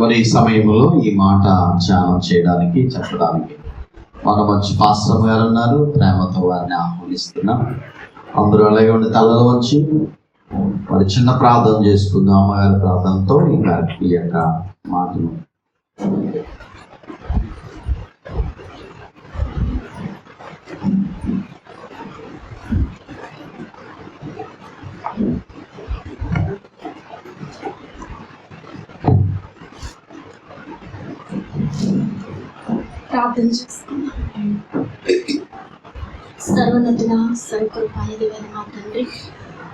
మరి ఈ సమయంలో ఈ మాట ధ్యానం చేయడానికి చెప్పడానికి మన మంచి పాస్టర్ గారు ఉన్నారు. ప్రేమతో వారిని ఆహ్వానిస్తున్నాం. అందరూ అలాగే ఉండి తలలు వచ్చి మరి చిన్న ప్రార్థన చేసుకుందాం అమ్మగారి ప్రార్థనతో ఈ యొక్క మాటను ప్రార్థన చేసుకుందాం సర్వనతుల సరికొల్పాయ దేవన మా తండ్రి.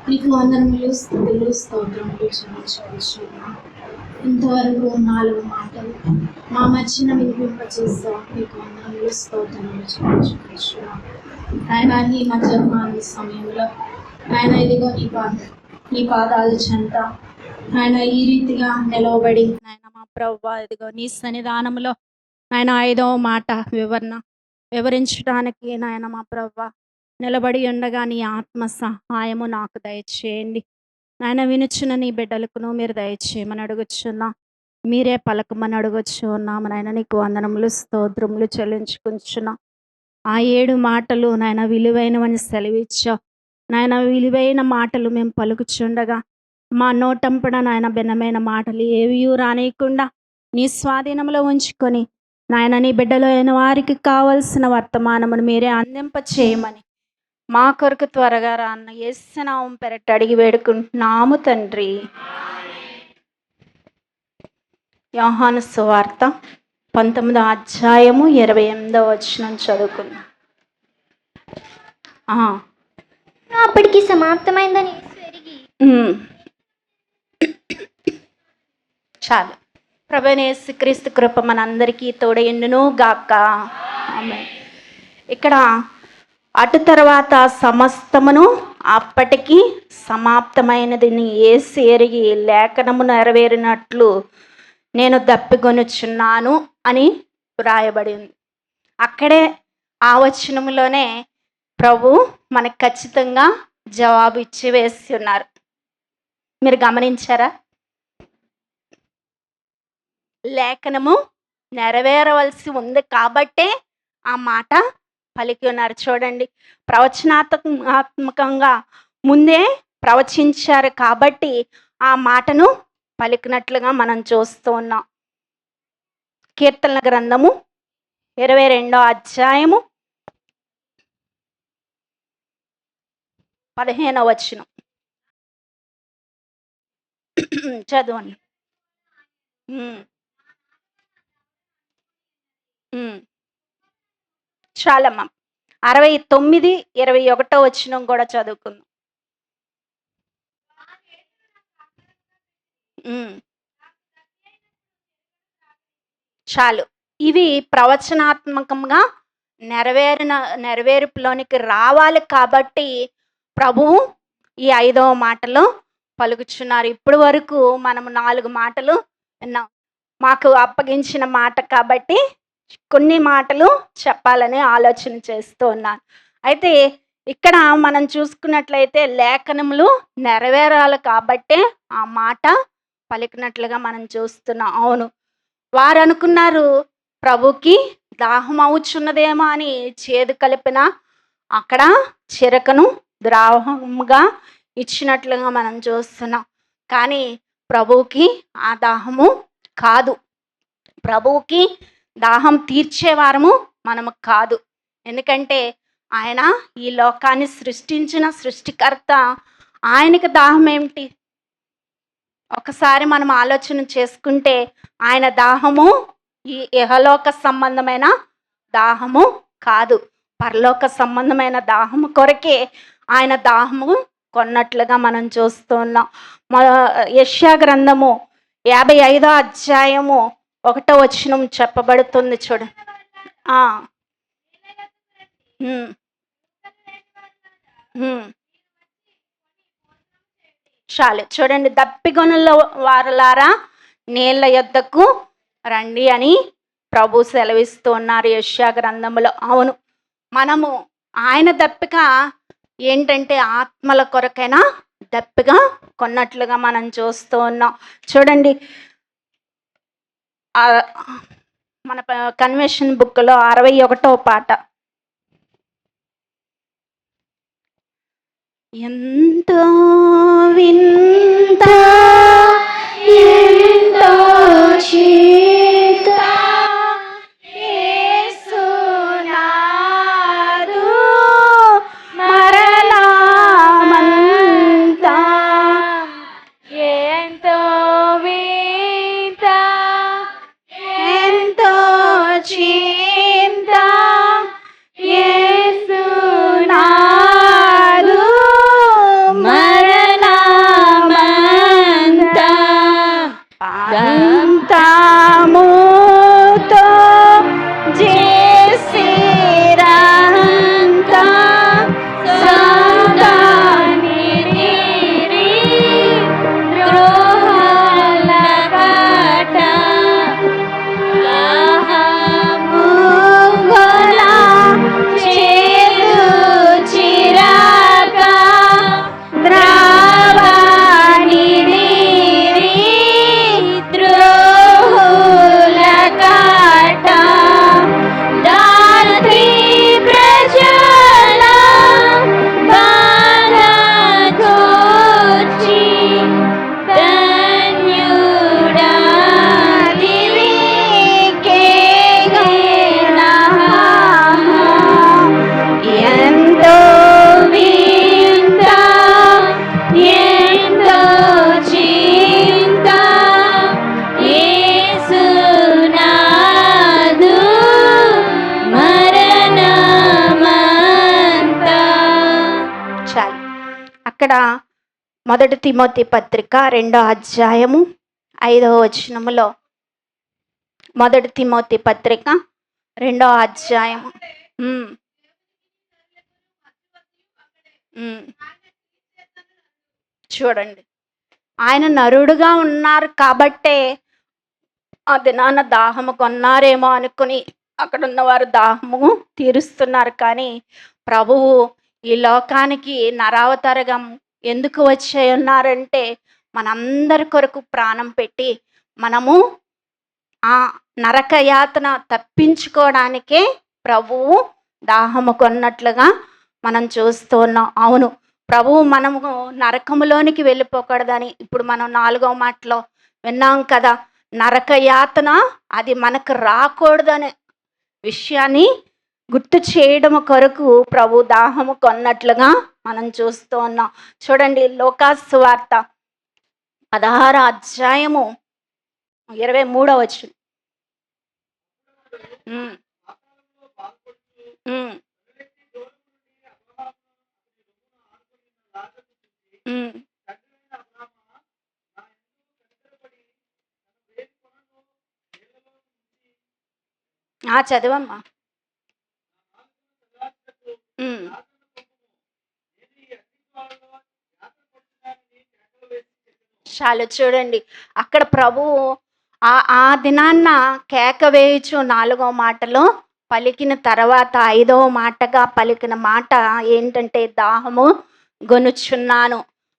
నీకు వందనములు స్థుతులు స్తోత్రములు చెల్లించవచ్చు ఇంతవరకు నాలుగు మాటలు మా మధ్యన వినిపింపచేసా మీకు వందనములు స్తోత్రములు చెల్లించవచ్చు ఆయన నీ మధ్యాహ్నాన్ని సమయంలో ఆయన ఇదిగో నీ పాద నీ పాదాలు చెంత ఆయన ఈ రీతిగా నిలవబడి ఆయన మా ప్రభు ఇదిగో నీ సన్నిధానంలో ఆయన ఐదవ మాట వివరణ. వివరించడానికి నాయన మా ప్రవ్వ నిలబడి ఉండగా నీ ఆత్మ సహాయము నాకు దయచేయండి. నాయన వినుచున్న నీ బిడ్డలకును మీరు దయచేయమని అడుగుచున్నా. మీరే పలకమని అడగొచ్చు ఉన్నాము నాయన. నీకు వందనములు స్తోత్రములు చెల్లించుకుంటున్నా ఆ ఏడు మాటలు నాయన విలువైనవని సెలవిచ్చా నాయన విలువైన మాటలు మేము పలుకుచుండగా మా నోటంపడ నాయన భిన్నమైన మాటలు ఏవి రానియకుండా నీ స్వాధీనంలో ఉంచుకొని నాయన నీ బిడ్డలో అయిన వారికి కావలసిన వర్తమానమును మీరే అందింప చేయమని మా కొరకు త్వరగా రాన్న ఏసునామం పెరట అడిగి వేడుకుంటున్నాము తండ్రి. యోహాను సువార్త పంతొమ్మిదో అధ్యాయము ఇరవై ఎనిమిదో వచనం చదువుకుందాం. అప్పటికి సమాప్తమైందని. చాలు. ప్రభనేసు క్రీస్తు కృప మనందరికీ తోడైండును గాక. ఇక్కడ అటు తర్వాత సమస్తమును అప్పటికి సమాప్తమైనదిని ఏసి ఎరిగి లేఖనము నెరవేరినట్లు నేను దప్పికొనుచున్నాను అని వ్రాయబడి ఉంది. అక్కడే ఆ వచనములోనే ప్రభు మనకు ఖచ్చితంగా జవాబు ఇచ్చి వేసి ఉన్నారు. మీరు గమనించారా? లేఖనము నెరవేరవలసి ఉంది కాబట్టే ఆ మాట పలికి ఉన్నారు. చూడండి. ప్రవచనాత్మకంగా ముందే ప్రవచించారు కాబట్టి ఆ మాటను పలికినట్లుగా మనం చూస్తూ ఉన్నాం. కీర్తన గ్రంథము ఇరవై రెండో అధ్యాయము పదిహేనవ వచనం. చదవండి. ఉమ్. ఉమ్. అరవై తొమ్మిది ఇరవై ఒకటో వచనం కూడా చదువుకుందాం. చాలు. ఇవి ప్రవచనాత్మకంగా నెరవేరిన నెరవేర్పులోనికి రావాలి కాబట్టి ప్రభువు ఈ ఐదవ మాటలో పలుకుచున్నారు. ఇప్పటి వరకు మనము నాలుగు మాటలు విన్నాం. మాకు అప్పగించిన మాట కాబట్టి కొన్ని మాటలు చెప్పాలని ఆలోచన చేస్తూ ఉన్నాను. అయితే ఇక్కడ మనం చూసుకున్నట్లయితే లేఖనములు నెరవేరాలి కాబట్టే ఆ మాట పలికినట్లుగా మనం చూస్తున్నాం. అవును వారు అనుకున్నారు ప్రభుకి దాహం అవుచున్నదేమో అని చేదు కలిపిన అక్కడ చిరకను ద్రావముగా ఇచ్చినట్లుగా మనం చూస్తున్నాం. కానీ ప్రభువుకి ఆ దాహము కాదు. ప్రభువుకి దాహం తీర్చేవారము మనము కాదు. ఎందుకంటే ఆయన ఈ లోకాన్ని సృష్టించిన సృష్టికర్త ఆయనకి దాహం ఏమిటి? ఒకసారి మనం ఆలోచన చేసుకుంటే ఆయన దాహము ఈ ఇహలోక సంబంధమైన దాహము కాదు. పరలోక సంబంధమైన దాహము కొరకే ఆయన దాహము కొన్నట్లుగా మనం చూస్తున్నాం యష్యా గ్రంథము యాభై ఐదో అధ్యాయము ఒకటో వచనం చెప్పబడుతుంది చూడు. చాలు. చూడండి దప్పిగొనుల వారలారా నీళ్ళ యొద్దకు రండి అని ప్రభు సెలవిస్తూ ఉన్నారు యష్యా గ్రంథములో. అవును మనము ఆయన దప్పిక ఏంటంటే ఆత్మల కొరకైనా దప్పిగా కొన్నట్లుగా మనం చూస్తూ ఉన్నాం. చూడండి మన కన్వెన్షన్ బుక్లో అరవై ఒకటో పాట. ఎంతో వింత ఎంతో చీ అక్కడ మొదటి తిమోతి పత్రిక రెండో అధ్యాయము ఐదవ వచనములో. మొదటి తిమోతి పత్రిక రెండో అధ్యాయము. చూడండి. ఆయన నరుడుగా ఉన్నారు కాబట్టే ఆ దినాన దాహము కొన్నారేమో అనుకుని అక్కడ ఉన్నవారు దాహము తీరుస్తున్నారు కానీ ప్రభువు ఈ లోకానికి నరావతారగం ఎందుకు వచ్చి ఉన్నారంటే మనందరి కొరకు ప్రాణం పెట్టి మనము ఆ నరక యాతన తప్పించుకోవడానికే ప్రభువు దాహము కొన్నట్లుగా మనం చూస్తూ ఉన్నాం. అవును ప్రభువు మనము నరకములోనికి వెళ్ళిపోకూడదని ఇప్పుడు మనం నాలుగో మాటలో విన్నాం కదా నరక యాతన అది మనకు రాకూడదనే విషయాన్ని గుర్తు చేయడం కొరకు ప్రభు దాహము కొన్నట్లుగా మనం చూస్తూ ఉన్నాం. చూడండి లోకాసు వార్త పదహార అధ్యాయము ఇరవై మూడవ ఆ చదవమ్మా. ఉమ్. చూడండి అక్కడ ప్రభువు ఆ ఆ దినాన్న కేక వేయుచు నాలుగో మాటలో పలికిన తర్వాత ఐదవ మాటగా పలికిన మాట ఏంటంటే దాహము గొనుచున్నాను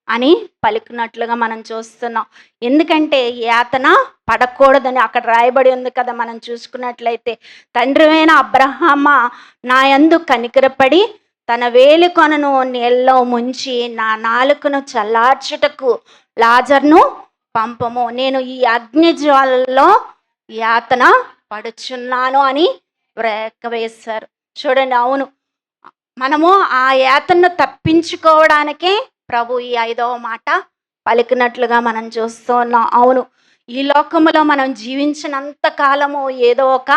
అని పలికినట్లుగా మనం చూస్తున్నాం. ఎందుకంటే యాతన పడకూడదని అక్కడ రాయబడి ఉంది కదా మనం చూసుకున్నట్లయితే. తండ్రివైన అబ్రహామ నా యందు కనికరపడి తన వేలికొనను నీళ్ళలో ముంచి నా నాలుకను చల్లార్చుటకు లాజర్ను పంపము. నేను ఈ అగ్ని జ్వాలలో యాతన పడుచున్నాను అని వేశారు. చూడండి అవును. మనము ఆ యాతను తప్పించుకోవడానికే ప్రభు ఈ ఐదవ మాట పలికినట్లుగా మనం చూస్తూ ఉన్నాం. అవును ఈ లోకములో మనం జీవించినంత కాలము ఏదో ఒక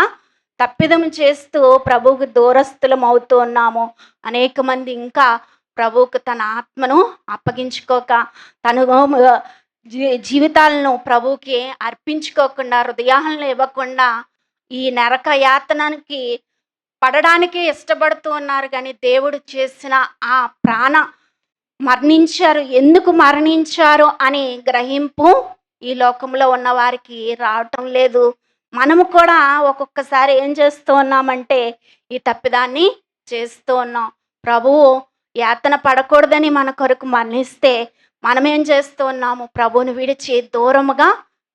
తప్పిదం చేస్తూ ప్రభువుకు దూరస్తులం అవుతూ ఉన్నాము. అనేక మంది ఇంకా ప్రభువుకు తన ఆత్మను అప్పగించుకోక తను జీ జీవితాలను ప్రభువుకి అర్పించుకోకుండా హృదయాలను ఇవ్వకుండా ఈ నరక యాతనానికి పడడానికి ఇష్టపడుతూ ఉన్నారు. కానీ దేవుడు చేసిన ఆ ప్రాణ మరణించారు. ఎందుకు మరణించారు అని గ్రహింపు ఈ లోకంలో ఉన్న వారికి రావటం లేదు. మనము కూడా ఒక్కొక్కసారి ఏం చేస్తూ ఉన్నామంటే ఈ తప్పిదాన్ని చేస్తూ ఉన్నాం. ప్రభువు యాతన పడకూడదని మన కొరకు మరణిస్తే మనం ఏం చేస్తూ ఉన్నాము? ప్రభువుని విడిచి దూరముగా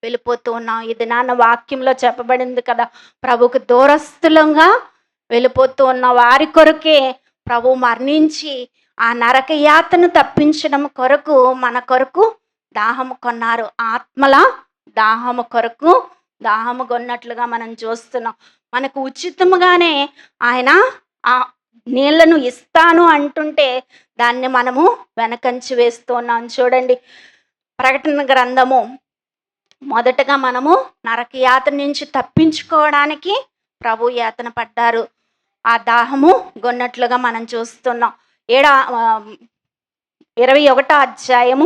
వెళ్ళిపోతూ ఉన్నాం. ఇది నాన్న వాక్యంలో చెప్పబడింది కదా ప్రభుకు దూరస్తులంగా వెళ్ళిపోతూ ఉన్న వారి కొరకే ప్రభు మరణించి ఆ నరక యాతను తప్పించడం కొరకు మన కొరకు దాహము కొన్నారు. ఆత్మల దాహము కొరకు దాహము కొన్నట్లుగా మనం చూస్తున్నాం. మనకు ఉచితముగానే ఆయన ఆ నీళ్ళను ఇస్తాను అంటుంటే దాన్ని మనము వెనకంచి వేస్తున్నాం. చూడండి ప్రకటన గ్రంథము. మొదటగా మనము నరకయాత నుంచి తప్పించుకోవడానికి ప్రభు యాతన పడ్డారు. ఆ దాహము గొన్నట్లుగా మనం చూస్తున్నాం. ఏడా ఇరవై ఒకటో అధ్యాయము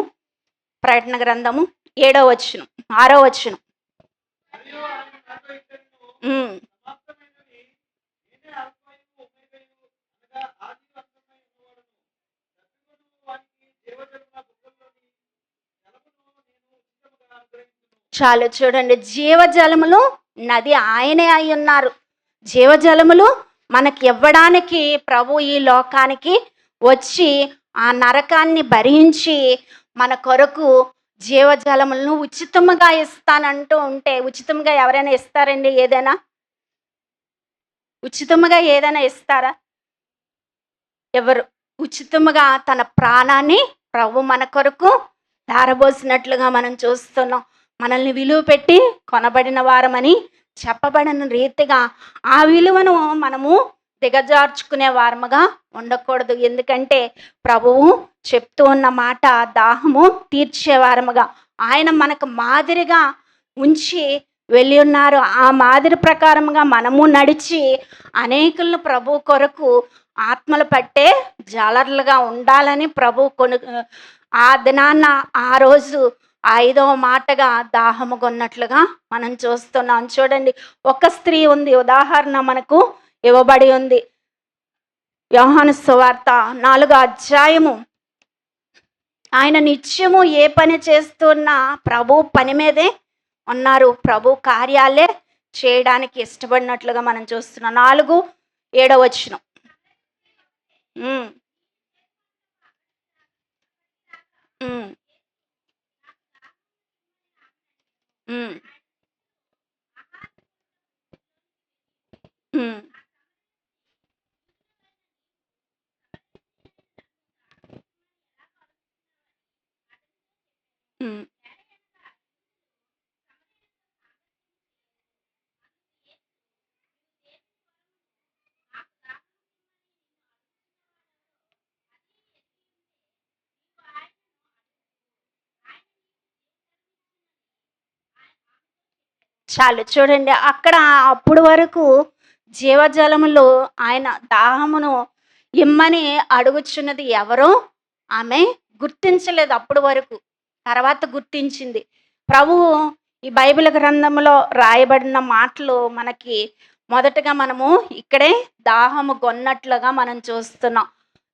ప్రకటన గ్రంథము ఏడో వచ్చును ఆరో వచ్చును చాలు చూడండి జీవజలములు నది ఆయనే అయి ఉన్నారు. జీవజలములు మనకి ఇవ్వడానికి ప్రభు ఈ లోకానికి వచ్చి ఆ నరకాన్ని భరించి మన కొరకు జీవజలములను ఉచితముగా ఇస్తానంటూ ఉంటే ఉచితంగా ఎవరైనా ఇస్తారండి ఏదైనా? ఉచితముగా ఏదైనా ఇస్తారా? ఎవరు? ఉచితముగా తన ప్రాణాన్ని ప్రభు మన కొరకు దారబోసినట్లుగా మనం చూస్తున్నాం. మనల్ని విలువ పెట్టి కొనబడిన వారమని చెప్పబడిన రీతిగా ఆ విలువను మనము దిగజార్చుకునే వారముగా ఉండకూడదు. ఎందుకంటే ప్రభువు చెప్తూ ఉన్న మాట దాహము తీర్చేవారముగా ఆయన మనకు మాదిరిగా ఉంచి వెళ్ళి ఉన్నారు. ఆ మాదిరి ప్రకారముగా మనము నడిచి అనేకులను ప్రభు కొరకు ఆత్మలు పట్టే జాలర్లుగా ఉండాలని ప్రభు కొను ఆ దినాన్న ఆ రోజు ఐదవ మాటగా దాహము కొన్నట్లుగా మనం చూస్తున్నాం. చూడండి ఒక స్త్రీ ఉంది. ఉదాహరణ మనకు ఇవ్వబడి ఉంది. యోహాను సువార్త నాలుగో అధ్యాయము. ఆయన నిత్యము ఏ పని చేస్తున్నా ప్రభు పని మీదే ఉన్నారు. ప్రభు కార్యాలే చేయడానికి ఇష్టపడినట్లుగా మనం చూస్తున్నాం. నాలుగు ఏడవ చాలు. చూడండి అక్కడ అప్పుడు వరకు జీవజలములో ఆయన దాహమును ఇమ్మని అడుగుచున్నది ఎవరో? ఆమె గుర్తించలేదు అప్పుడు వరకు. తర్వాత గుర్తించింది. ప్రభువు ఈ బైబిల్ గ్రంథంలో రాయబడిన మాటలు మనకి మొదటగా మనము ఇక్కడే దాహము కొన్నట్లుగా మనం చూస్తున్నాం.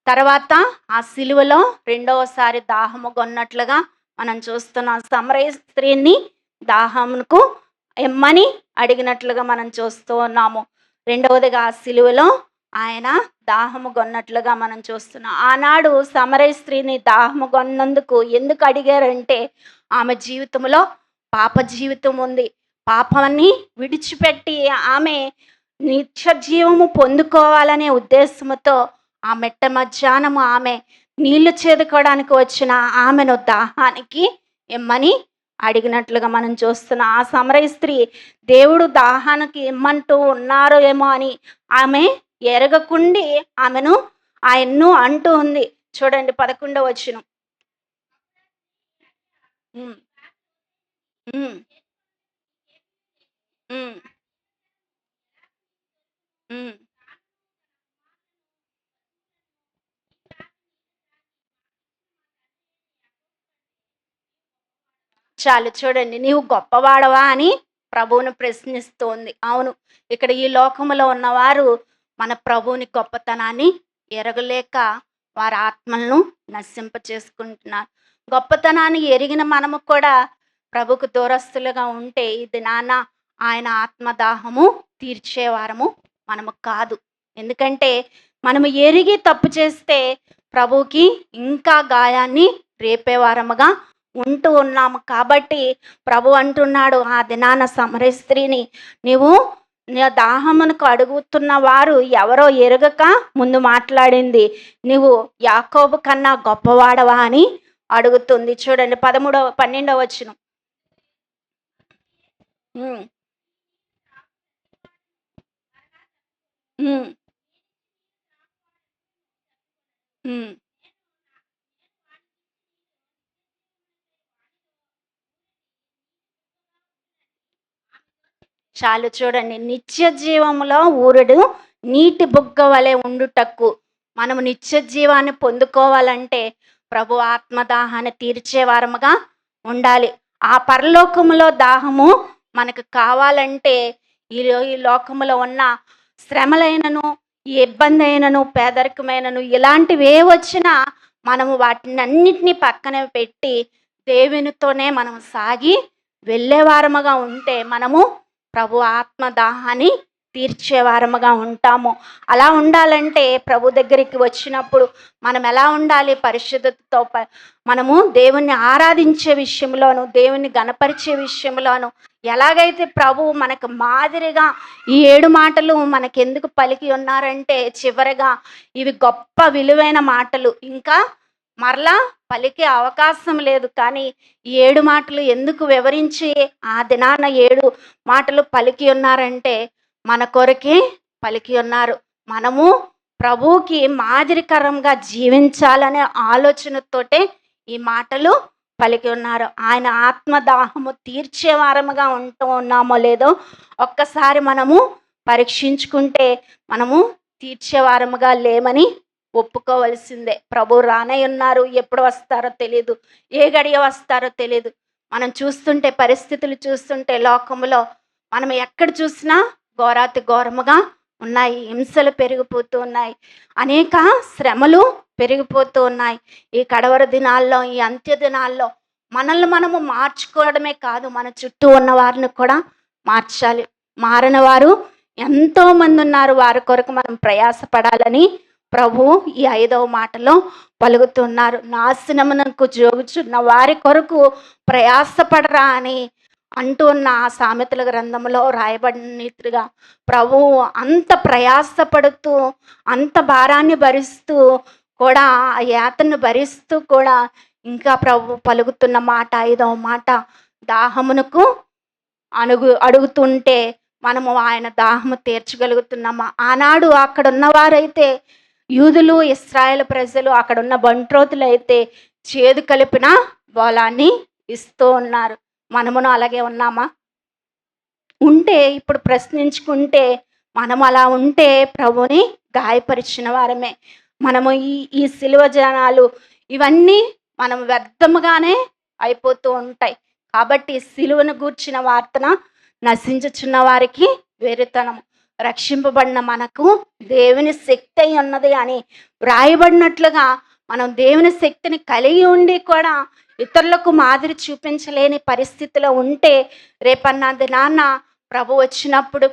తర్వాత ఆ సిలువలో రెండవసారి దాహము కొన్నట్లుగా మనం చూస్తున్నాం. సమరయ స్త్రీని దాహమునకు ఎమ్మని అడిగినట్లుగా మనం చూస్తూ ఉన్నాము. రెండవదిగా ఆ సిలువలో ఆయన దాహము కొన్నట్లుగా మనం చూస్తున్నాం. ఆనాడు సమరయ స్త్రీని దాహము కొన్నందుకు ఎందుకు అడిగారంటే ఆమె జీవితంలో పాప జీవితం ఉంది. పాపాన్ని విడిచిపెట్టి ఆమె నిత్య జీవము పొందుకోవాలనే ఉద్దేశంతో ఆ మెట్ట మధ్యాహ్నము ఆమె నీళ్ళు చేదుకోవడానికి వచ్చిన ఆమెను దాహానికి ఇమ్మని అడిగినట్లుగా మనం చూస్తున్నాం. ఆ సమరయ స్త్రీ దేవుడు దాహానికి ఇమ్మంటూ ఉన్నారో ఏమో అని ఆమె ఎరగకుండి ఆమెను ఆయన్ను అంటూ ఉంది. చూడండి పదకొండవ వచ్చిన చాలు చూడండి నీవు గొప్పవాడవా అని ప్రభువును ప్రశ్నిస్తోంది. అవును ఇక్కడ ఈ లోకములో ఉన్నవారు మన ప్రభువుని గొప్పతనాన్ని ఎరగలేక వారి ఆత్మలను నశింప చేసుకుంటున్నారు గొప్పతనాన్ని ఎరిగిన మనము కూడా ప్రభుకు దూరస్తులుగా ఉంటే ఇది నాన్న ఆయన ఆత్మదాహము తీర్చేవారము మనము కాదు. ఎందుకంటే మనము ఎరిగి తప్పు చేస్తే ప్రభుకి ఇంకా గాయాన్ని రేపేవారముగా ఉంటూ ఉన్నాము. కాబట్టి ప్రభు అంటున్నాడు ఆ దినాన సమర స్త్రీని నీవు దాహమునకు అడుగుతున్న వారు ఎవరో ఎరగక ముందు మాట్లాడింది. నువ్వు యాకోబు కన్నా గొప్పవాడవా? అని అడుగుతుంది. చూడండి పదమూడవ పన్నెండవ వచ్చిన చాలు చూడండి. నిత్య జీవములో ఊరుడు నీటి బుగ్గ వలె ఉండుటకు మనము నిత్య జీవాన్ని పొందుకోవాలంటే ప్రభు ఆత్మదాహాన్ని తీర్చేవారముగా ఉండాలి. ఆ పరలోకములో దాహము మనకు కావాలంటే ఈ ఈ లోకములో ఉన్న శ్రమలైనను ఈ ఇబ్బంది అయినను పేదరికమైనను ఇలాంటివి ఏ వచ్చినా మనము వాటిని అన్నిటినీ పక్కన పెట్టి దేవునితోనే మనం సాగి వెళ్ళేవారముగా ఉంటే మనము ప్రభు ఆత్మదాహాన్ని తీర్చేవారముగా ఉంటాము. అలా ఉండాలంటే ప్రభు దగ్గరికి వచ్చినప్పుడు మనం ఎలా ఉండాలి? పరిశుద్ధతతో ప- మనము దేవుణ్ణి ఆరాధించే విషయంలోను దేవుణ్ణి గణపరిచే విషయంలోను ఎలాగైతే ప్రభు మనకు మాదిరిగా ఈ ఏడు మాటలు మనకెందుకు పలికి ఉన్నారంటే చివరగా ఇవి గొప్ప విలువైన మాటలు. ఇంకా మరలా పలికే అవకాశం లేదు. కానీ ఈ ఏడు మాటలు ఎందుకు వివరించి ఆ దినాన ఏడు మాటలు పలికి ఉన్నారంటే మన కొరకే పలికి ఉన్నారు. మనము ప్రభువుకి మాదిరికరంగా జీవించాలనే ఆలోచనతోటే ఈ మాటలు పలికి ఉన్నారు. ఆయన ఆత్మదాహము తీర్చే వారముగా ఉంటూ ఉన్నామో లేదో ఒక్కసారి మనము పరీక్షించుకుంటే మనము తీర్చేవారముగా లేమని ఒప్పుకోవలసిందే. ప్రభు రానై ఉన్నారు. ఎప్పుడు వస్తారో తెలియదు ఏ గడియ వస్తారో తెలియదు మనం చూస్తుంటే పరిస్థితులు చూస్తుంటే లోకములో మనం ఎక్కడ చూసినా ఘోరాతి ఘోరముగా ఉన్నాయి. హింసలు పెరిగిపోతూ ఉన్నాయి. అనేక శ్రమలు పెరిగిపోతూ ఉన్నాయి. ఈ కడవర దినాల్లో ఈ అంత్య దినాల్లో మనల్ని మనము మార్చుకోవడమే కాదు. మన చుట్టూ ఉన్న వారిని కూడా మార్చాలి. మారిన వారు ఎంతో మంది ఉన్నారు. వారి కొరకు మనం ప్రయాసపడాలని ప్రభు ఈ ఐదవ మాటలో పలుకుతున్నారు. నాశనమునకు జోగుచున్న వారి కొరకు ప్రయాసపడరా అని అంటూ ఉన్న ఆ సామెతల గ్రంథంలో రాయబడినట్టుగా ప్రభు అంత ప్రయాసపడుతూ అంత భారాన్ని భరిస్తూ కూడా ఆ యాతను భరిస్తూ కూడా ఇంకా ప్రభు పలుకుతున్న మాట ఐదవ మాట దాహమునకు అడుగు అడుగుతుంటే మనము ఆయన దాహము తీర్చగలుగుతున్నామా? ఆనాడు అక్కడ ఉన్నవారైతే యూదులు ఇస్రాయేల్ ప్రజలు అక్కడ ఉన్న బంట్రోతులు అయితే చేదు కలిపిన బోలాన్ని ఇస్తూ ఉన్నారు. మనమును అలాగే ఉన్నామా? ఉంటే ఇప్పుడు ప్రశ్నించుకుంటే మనం అలా ఉంటే ప్రభుని గాయపరిచిన వారమే. మనము ఈ ఈ సిలువ జనాలు ఇవన్నీ మనం వ్యర్థముగానే అయిపోతూ ఉంటాయి. కాబట్టి సిలువను గూర్చిన వార్తన నశించుచున్న వారికి వేరుతనము. రక్షింపబడిన మనకు దేవుని శక్తి అయి ఉన్నది అని వ్రాయబడినట్లుగా మనం దేవుని శక్తిని కలిగి ఉండి కూడా ఇతరులకు మాదిరి చూపించలేని పరిస్థితిలో ఉంటే రేపన్న దినాన్న ప్రభు వచ్చినప్పుడు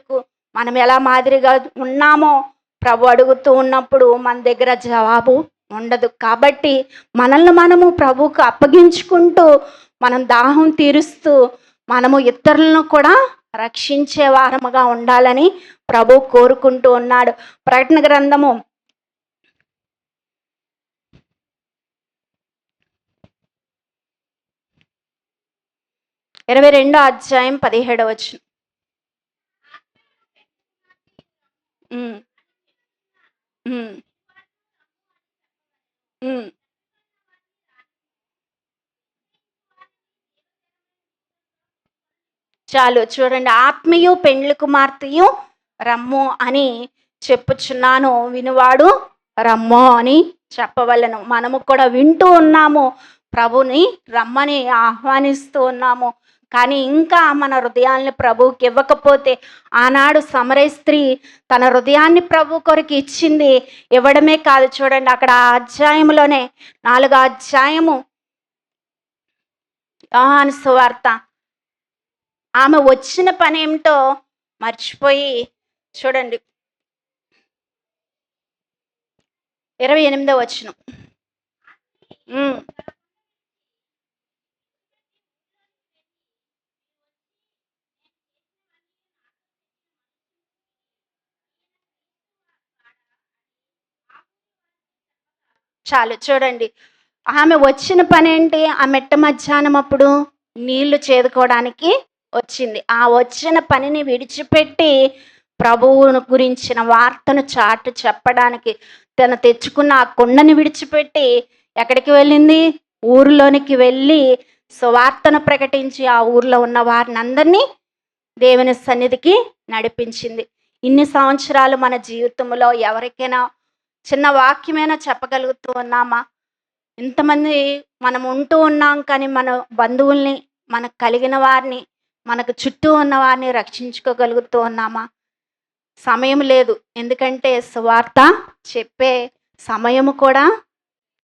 మనం ఎలా మాదిరిగా ఉన్నామో ప్రభు అడుగుతూ ఉన్నప్పుడు మన దగ్గర జవాబు ఉండదు. కాబట్టి మనల్ని మనము ప్రభువుకు అప్పగించుకుంటూ మనం దాహం తీరుస్తూ మనము ఇతరులను కూడా రక్షించే వారముగా ఉండాలని ప్రభు కోరుకుంటూ ఉన్నాడు. ప్రకటన గ్రంథము ఇరవై రెండో అధ్యాయం పదిహేడవ వచ్చిన చాలు చూడండి. ఆత్మీయు పెండ్లి కుమార్తెయు రమ్ము అని చెప్పుచున్నాను వినువాడు రమ్మో అని చెప్పవలను. మనము కూడా వింటూ ఉన్నాము ప్రభుని రమ్మని ఆహ్వానిస్తూ ఉన్నాము. కానీ ఇంకా మన హృదయాల్ని ప్రభువుకి ఇవ్వకపోతే ఆనాడు సమరయ స్త్రీ తన హృదయాన్ని ప్రభు కొరకు ఇచ్చింది ఇవ్వడమే కాదు చూడండి అక్కడ అధ్యాయంలోనే నాలుగో అధ్యాయము యోహాను సువార్త. ఆమె వచ్చిన పని ఏమిటో మర్చిపోయి చూడండి. ఇరవై ఎనిమిదో వచ్చిన చాలు చూడండి. ఆమె వచ్చిన పని ఏంటి? ఆ మెట్ట మధ్యాహ్నం అప్పుడు నీళ్ళు చేదుకోవడానికి వచ్చింది. ఆ వచ్చిన పనిని విడిచిపెట్టి ప్రభువును గురించిన వార్తను చాటు చెప్పడానికి తను తెచ్చుకున్న ఆ కుండని విడిచిపెట్టి ఎక్కడికి వెళ్ళింది? ఊరిలోనికి వెళ్ళి సువార్తను ప్రకటించి ఆ ఊర్లో ఉన్న వారిని అందరినీ దేవుని సన్నిధికి నడిపించింది. ఇన్ని సంవత్సరాలు మన జీవితంలో ఎవరికైనా చిన్న వాక్యమైనా చెప్పగలుగుతూ ఉన్నామా? ఇంతమంది మనం ఉంటూ ఉన్నాం కానీ మన బంధువుల్ని మనకు కలిగిన వారిని మనకు చుట్టూ ఉన్న వారిని రక్షించుకోగలుగుతూ ఉన్నామా? సమయం లేదు. ఎందుకంటే సువార్త చెప్పే సమయం కూడా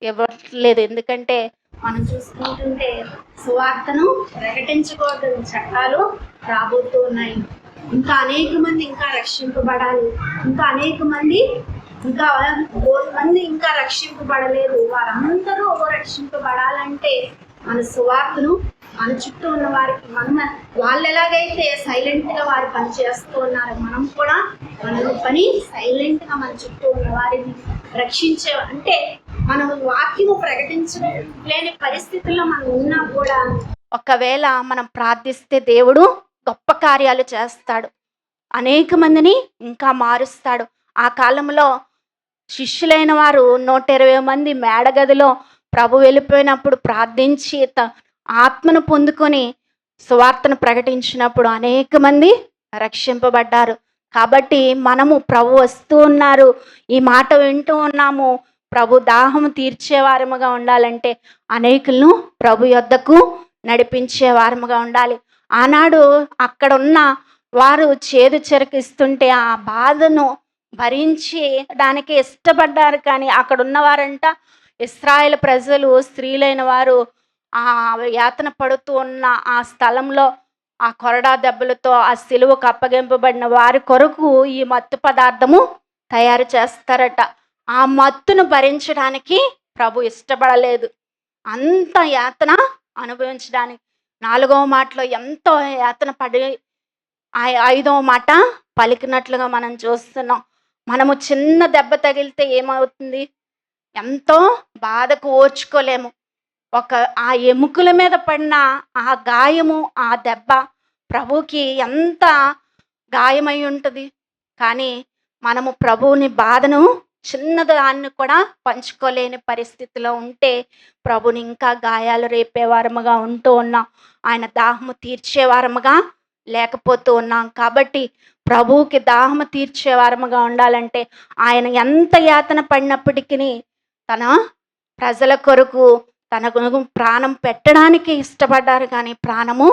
ఇవ్వట్లేదు ఎందుకంటే మనం చూసుకుంటుంటే సువార్తను ప్రకటించకూడదు చట్టాలు రాబోతూ ఉన్నాయి. ఇంకా అనేక మంది ఇంకా రక్షింపబడాలి. ఇంకా అనేక మంది ఇంకా మంది ఇంకా రక్షింపబడలేదు. వారందరూ రక్షింపబడాలంటే మన సువార్తను మన చుట్టూ ఉన్న వారికి మనం వాళ్ళు ఎలాగైతే సైలెంట్గా వారు పని చేస్తూ ఉన్నారో మనం కూడా మన పని సైలెంట్గా మన చుట్టూ ఉన్న వారిని రక్షించే అంటే మనం వాక్యము ప్రకటించలేని పరిస్థితుల్లో మనం ఉన్నా కూడా ఒకవేళ మనం ప్రార్థిస్తే దేవుడు గొప్ప కార్యాలు చేస్తాడు. అనేక మందిని ఇంకా మారుస్తాడు. ఆ కాలంలో శిష్యులైన వారు నూట ఇరవై మంది మేడగదిలో ప్రభు వెళ్ళిపోయినప్పుడు ప్రార్థించి త- ఆత్మను పొందుకొని సువార్తను ప్రకటించినప్పుడు అనేక మంది రక్షింపబడ్డారు. కాబట్టి మనము ప్రభు వస్తూ ఉన్నారు. ఈ మాట వింటూ ఉన్నాము. ప్రభు దాహము తీర్చేవారముగా ఉండాలంటే అనేకులను ప్రభు యొద్దకు నడిపించే వారముగా ఉండాలి. ఆనాడు అక్కడ ఉన్న వారు చేదు చెరకిస్తుంటే ఆ బాధను భరించి దానికి ఇష్టపడ్డారు. కానీ అక్కడ ఉన్నవారంట ఇస్రాయేల్ ప్రజలు స్త్రీలైన వారు ఆ యాతన పడుతూ ఉన్న ఆ స్థలంలో ఆ కొరడా దెబ్బలతో ఆ సిలువకు అప్పగింపబడిన వారి కొరకు ఈ మత్తు పదార్థము తయారు చేస్తారట. ఆ మత్తును భరించడానికి ప్రభు ఇష్టపడలేదు. అంత యాతన అనుభవించడానికి. నాలుగవ మాటలో ఎంతో యాతన పడి ఐదవ మాట పలికినట్లుగా మనం చూస్తున్నాం. మనము చిన్న దెబ్బ తగిలితే ఏమవుతుంది? ఎంతో బాధకు ఓర్చుకోలేము. ఒక ఆ ఎముకల మీద పడిన ఆ గాయము ఆ దెబ్బ ప్రభువుకి ఎంత గాయమై ఉంటుంది. కానీ మనము ప్రభువుని బాధను చిన్నదాన్ని కూడా పంచుకోలేని పరిస్థితిలో ఉంటే ప్రభుని ఇంకా గాయాలు రేపేవారముగా ఉంటూ ఉన్నాం. ఆయన దాహము తీర్చేవారముగా లేకపోతూ ఉన్నాం. కాబట్టి ప్రభువుకి దాహము తీర్చేవారముగా ఉండాలంటే ఆయన ఎంత యాతన పడినప్పటికీ తన ప్రజల కొరకు తన ప్రాణం పెట్టడానికి ఇష్టపడ్డారు కానీ ప్రాణము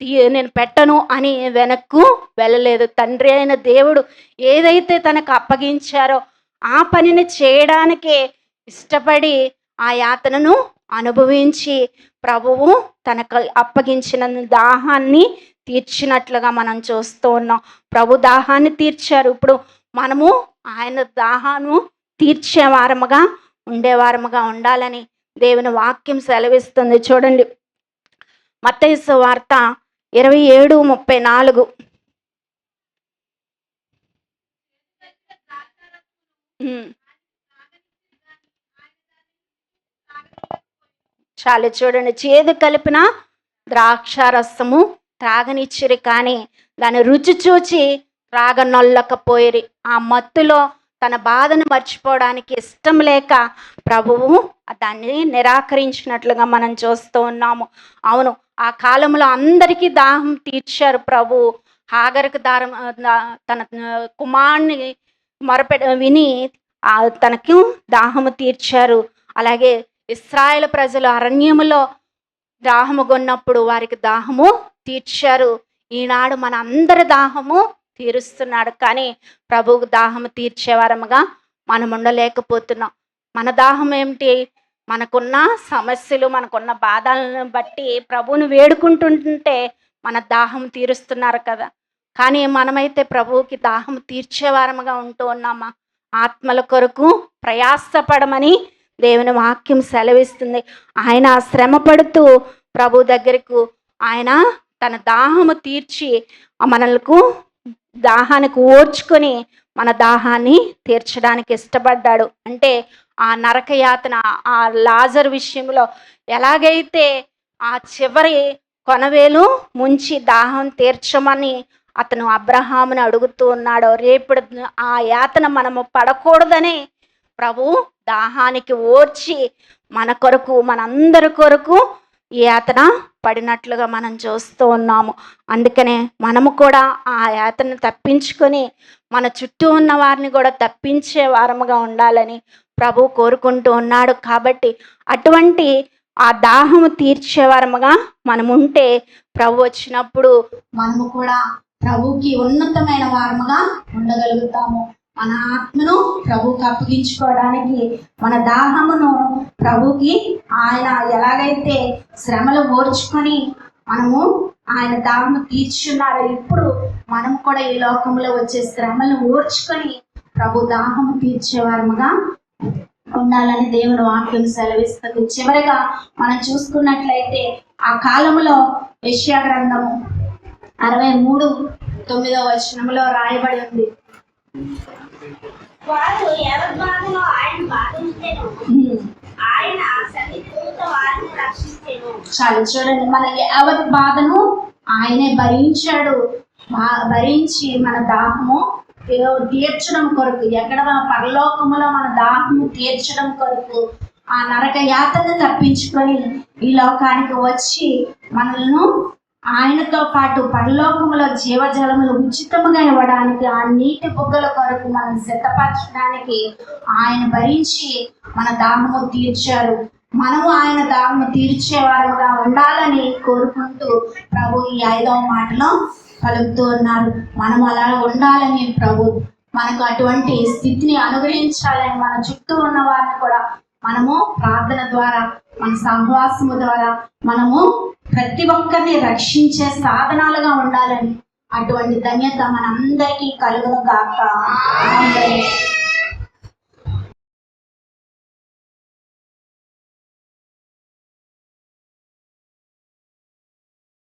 తీ- నేను పెట్టను అని వెనక్కు వెళ్ళలేదు. తండ్రి అయిన దేవుడు ఏదైతే తనకు అప్పగించారో ఆ పనిని చేయడానికే ఇష్టపడి ఆ యాతనను అనుభవించి ప్రభువు తనకు అప్పగించిన దాహాన్ని తీర్చినట్లుగా మనం చూస్తూ ఉన్నాం. ప్రభు దాహాన్ని తీర్చారు. ఇప్పుడు మనము ఆయన దాహాను తీర్చేవారముగా ఉండేవారముగా ఉండాలని దేవుని వాక్యం సెలవిస్తుంది. చూడండి. మత్తయి వార్త ఇరవై ఏడు ముప్పై నాలుగు. చాలు చూడండి. చేదు కలిపిన ద్రాక్షారసము త్రాగనిచ్చిరి కానీ దాని రుచి చూచి త్రాగనొల్లకపోయిరి ఆ మత్తులో తన బాధను మర్చిపోవడానికి ఇష్టం లేక ప్రభువు దాన్ని నిరాకరించినట్లుగా మనం చూస్తూ ఉన్నాము. అవును ఆ కాలంలో అందరికీ దాహం తీర్చారు ప్రభు. హాగరికి దారం తన కుమారుని మొరపె విని తనకు దాహము తీర్చారు. అలాగే ఇస్రాయేల్ ప్రజలు అరణ్యములో దాహము కొన్నప్పుడు వారికి దాహము తీర్చారు. ఈనాడు మన అందరి దాహము తీరుస్తున్నాడు. కానీ ప్రభువుకు దాహము తీర్చేవారముగా మనం ఉండలేకపోతున్నాం. మన దాహం ఏమిటి? మనకున్న సమస్యలు మనకున్న బాధలను బట్టి ప్రభువుని వేడుకుంటుంటే మన దాహం తీరుస్తున్నారు కదా. కానీ మనమైతే ప్రభువుకి దాహం తీర్చేవారముగా ఉంటూ ఉన్నామా? ఆత్మల కొరకు ప్రయాసపడమని దేవుని వాక్యం సెలవిస్తుంది. ఆయన శ్రమ పడుతూ ప్రభు దగ్గరకు ఆయన తన దాహము తీర్చి మనలకు దాహానికి ఓర్చుకొని మన దాహాన్ని తీర్చడానికి ఇష్టపడ్డాడు. అంటే ఆ నరకయాతన ఆ లాజర్ విషయంలో ఎలాగైతే ఆ చివరి కొనవేలు ముంచి దాహం తీర్చమని అతను అబ్రహాముని అడుగుతూ ఉన్నాడో రేపు ఆ యాతన మనము పడకూడదని ప్రభు దాహానికి ఓర్చి మన కొరకు మనందరి కొరకు యాతన పడినట్లుగా మనం చూస్తూ ఉన్నాము. అందుకనే మనము కూడా ఆ యాతను తప్పించుకొని మన చుట్టూ ఉన్న వారిని కూడా తప్పించే వారముగా ఉండాలని ప్రభు కోరుకుంటూ ఉన్నాడు. కాబట్టి అటువంటి ఆ దాహము తీర్చే వారముగా మనం ఉంటే ప్రభు వచ్చినప్పుడు మనము కూడా ప్రభుకి ఉన్నతమైన వారముగా ఉండగలుగుతాము. మన ఆత్మను ప్రభుకి అప్పగించుకోవడానికి మన దాహమును ప్రభుకి ఆయన ఎలాగైతే శ్రమలు ఓర్చుకొని మనము ఆయన దాహము తీర్చున్నారో ఇప్పుడు మనం కూడా ఈ లోకంలో వచ్చే శ్రమలు ఓర్చుకొని ప్రభు దాహము తీర్చేవారముగా ఉండాలని దేవుడు వాక్యం సెలవిస్తుంది చివరిగా మనం చూసుకున్నట్లయితే ఆ కాలంలో యష్యా గ్రంథము అరవై మూడు తొమ్మిదవ వచనంలో రాయబడి ఉంది. వారు ఎవరి బాధలో ఆయన బాధించలేను ఆయన సన్నిధితో వారిని రక్షించెను. చాలు చూడండి మన ఎవరి బాధను ఆయనే భరించాడు. భరించి మన దాహము తీర్చడం కొరకు ఎక్కడ మన పరలోకములో మన దాహము తీర్చడం కొరకు ఆ నరక యాతను తప్పించుకొని ఈ లోకానికి వచ్చి మనల్ని ఆయనతో పాటు పరలోకములో జీవజలములు ఉచితముగా ఇవ్వడానికి ఆ నీటి బుగ్గల కొరకు మనం సిద్ధపరచడానికి ఆయన భరించి మన దాహము తీర్చారు మనము ఆయన దాహము తీర్చేవారుగా ఉండాలని కోరుకుంటూ ప్రభు ఈ ఐదవ మాటలో పలుకుతూ ఉన్నారు మనం అలా ఉండాలని ప్రభు మనకు అటువంటి స్థితిని అనుగ్రహించాలని మన చుట్టూ ఉన్న వారిని కూడా మనము ప్రార్థన ద్వారా మన సహవాసము ద్వారా మనము ప్రతి ఒక్కరిని రక్షించే సాధనాలుగా ఉండాలని అటువంటి ధన్యత మనందరికీ కలుగును కాక